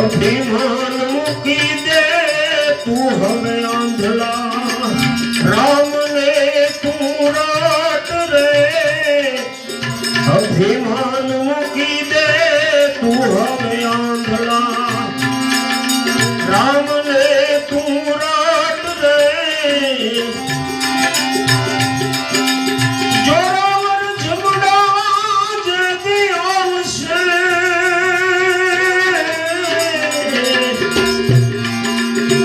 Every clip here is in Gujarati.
અભિમાન મૂકી દે તું હવે આંધળા અભિમાન મૂકી દે તું હવે આંધળા. રામને તું રાટ રે જોરાવર જમણા જતી આવશે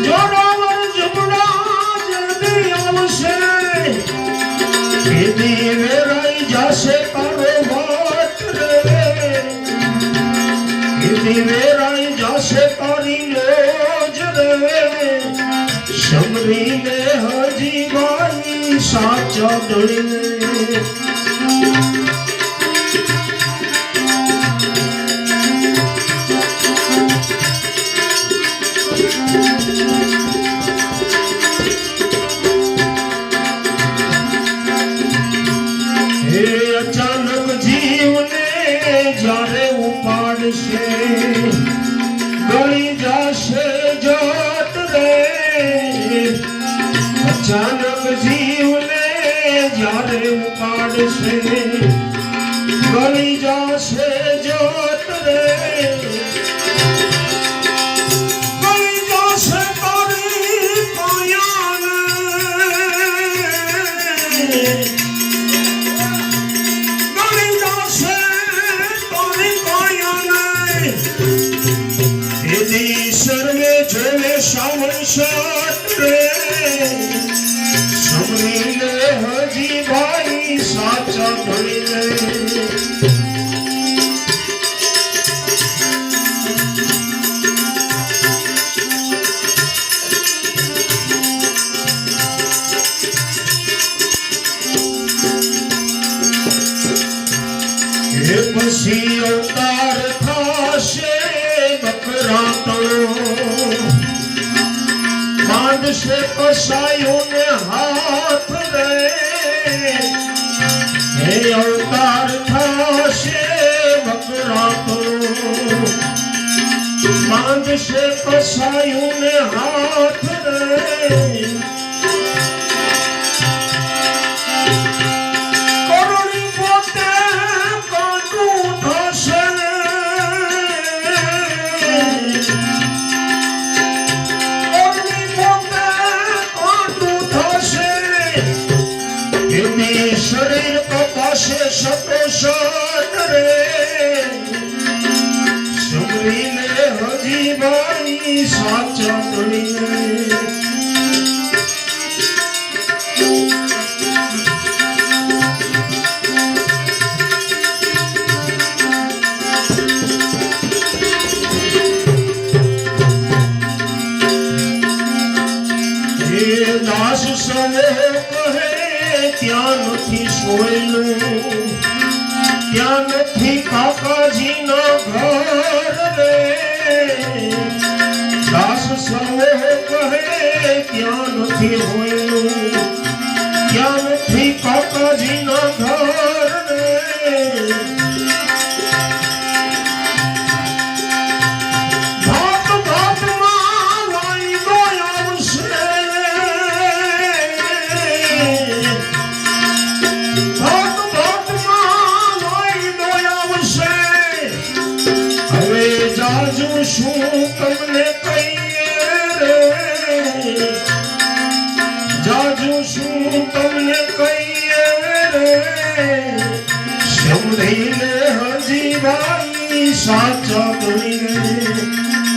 જોરાવર જમણા જતી આવશે એદી વેરાઈ જાશે તારો એદી વેરાઈ જાશે તારી લોજ રે. સમરીને હજી વાઈ સાચા દળીને હે અચાનક જીવને જ્યારે ઉપાડશે અચાનક જીવને જ્યારે ઉપાડશે ગળી જશે જોત રે. ગળી જશે તારી કાયાને જોવે શ્રાવણ શાટ સમરીને હજી ભાઈ સાચા ભણીને. પછી અવતાર થશે બકરા માંડશે કસાયું ને હાથ રે હે અવતાર થશે બકરા તળો માંડશે કસાયું ને હાથ રે કપાશે શતો શત રે. સમરીને હજી ભાઈ સાચા ત્યાં નથી સોયલું. ત્યાં નથી કાકાજીના ઘર રે. દાસ સવો કહે ત્યાં નથી હોયલું. ત્યાં સમરીને હજી ભાઈ સાચા બનીને